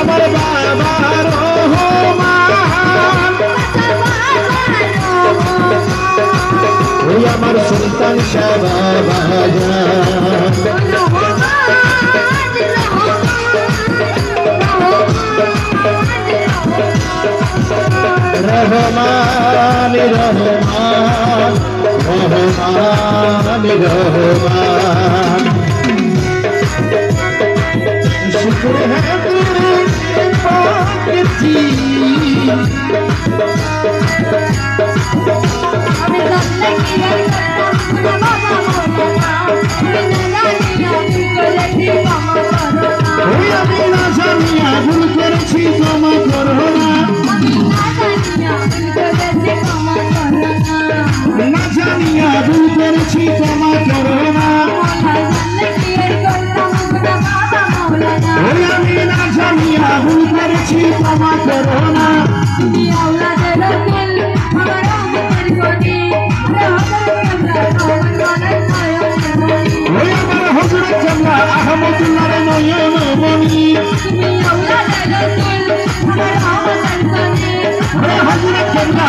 আমার বাবা রহমান আমার সন্তান সেবা রহমান রহমান। शुक्र तो है तेरे पाक जी अरे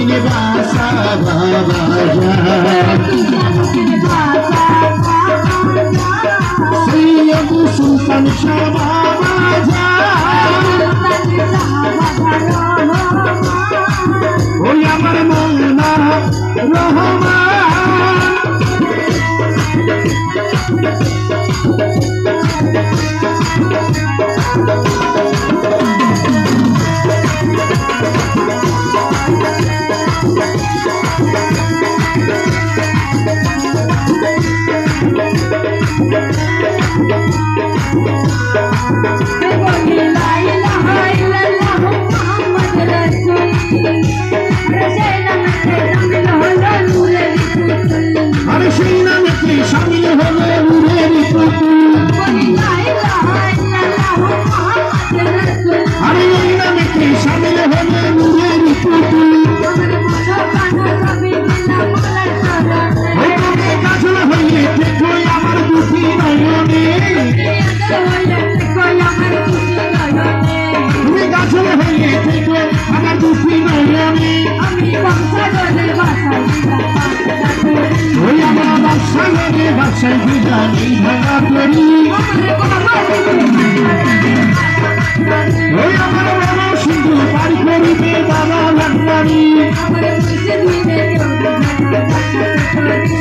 মুখে ভাষা বাবা সৈয়দ সুলতান শাহ বাবা ওই আমার মৌলা রহমান Thank you.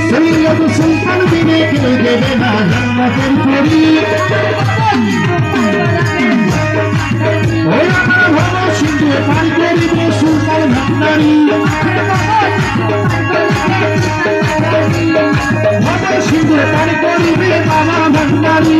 সৈয়দ সুলতান বিবেক দেবে না জান্নাতের পরি ওই আমার ভব সিন্ধু পার করিবে সুলতান ভান্ডারি ভব সিন্ধু পার করিবে বাবা ভান্ডারি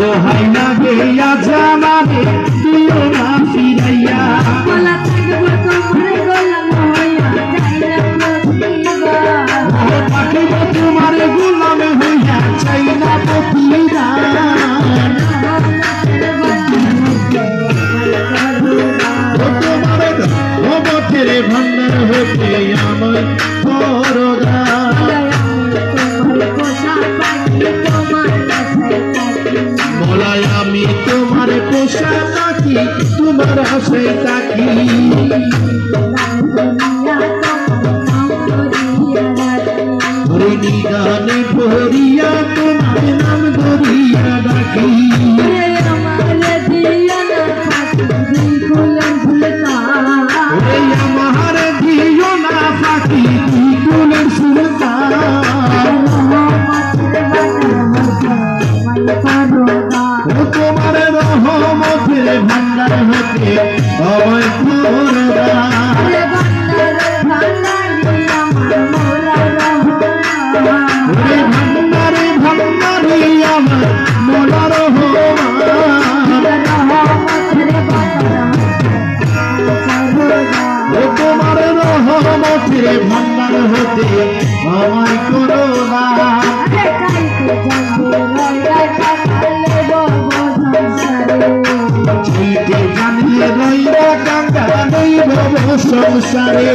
Wahai তোমার হাসে তাকি। গানে ভরিয়া তো আমার কোনো না জানিয়ে রইবা কাঙ্গা রইব সংসারে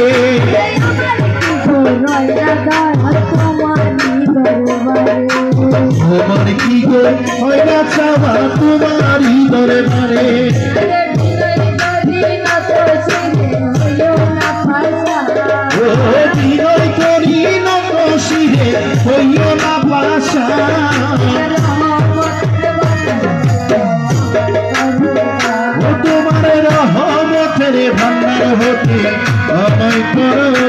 রইবা por